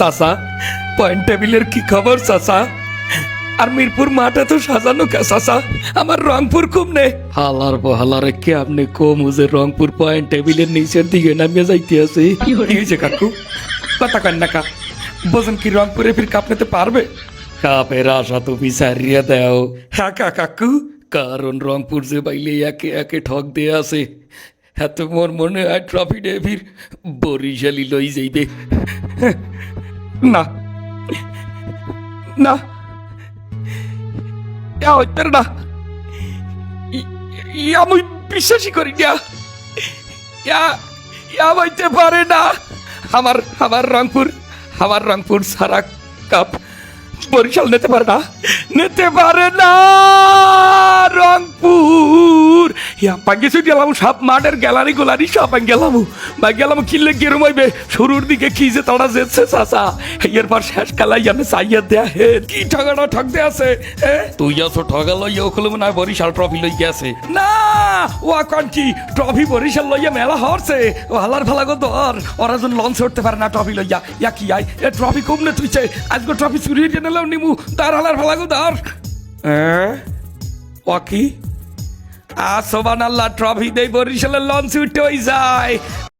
চাচা পয়েন্ট টেবিলের কি খবর চাচা আর মিরপুর মাঠে তো সাজানো কে চাচা আমার রংপুর খুব নে হালার বহালারে কে আপনি কম যে রংপুর পয়েন্ট টেবিলের নিচের দিকে নামিয়ে যাইতে আছে? কি হয়েছে কাকু কথা কান্না কা। বোঝেন কি রংপুরে ফির কাঁপতে পারবে? কাপের আশা তো বিচারিয়ে দাও। হ্যাঁ কা কাকু কারণ রংপুর যে বাইলে একে একে ঠক দিয়ে আছে। এত মোর মনে হয় ট্রফি ডেভির বরিশালি লই যাইবে। না। না। ইয়া না। ইয়া আমি বিশ্বাসই করি না। ইয়া ইয়া হইতে পারে না। আমার আমার রংপুর আমার রংপুর সারা কাপ বরিশাল নিতে পারে না। নিতে পারে না রংপুর। ইয়া পাঙ্গে সুই গেলাম সব মাঠের গ্যালারি গোলারি সব গেলাম বা গেলাম কিনলে গেরম হইবে শুরুর দিকে কি যে তারা যেছে চাচা। এরপর শেষ খেলাই আমি চাইয়া দেয়া হে। কি ঠগাটা ঠকতে আছে এ? তুই আসো ঠগা লইয়া ওখানে মনে হয় বরিশাল ট্রফি লই গেছে না ও এখন কি ট্রফি বরিশাল লইয়া মেলা হরছে। ও হালার ফালা গো দর ওরা যেন লঞ্চ উঠতে পারে না ট্রফি লইয়া। ইয়া কি আই এ ট্রফি কম না তুইছে আজকে ট্রফি চুরি হয়ে নিলাম নিমু তার হালার ফালা গো দর। ও কি? আসবান আল্লাহ ট্রফি দেই বরিশালের লঞ্চ উঠে যায়।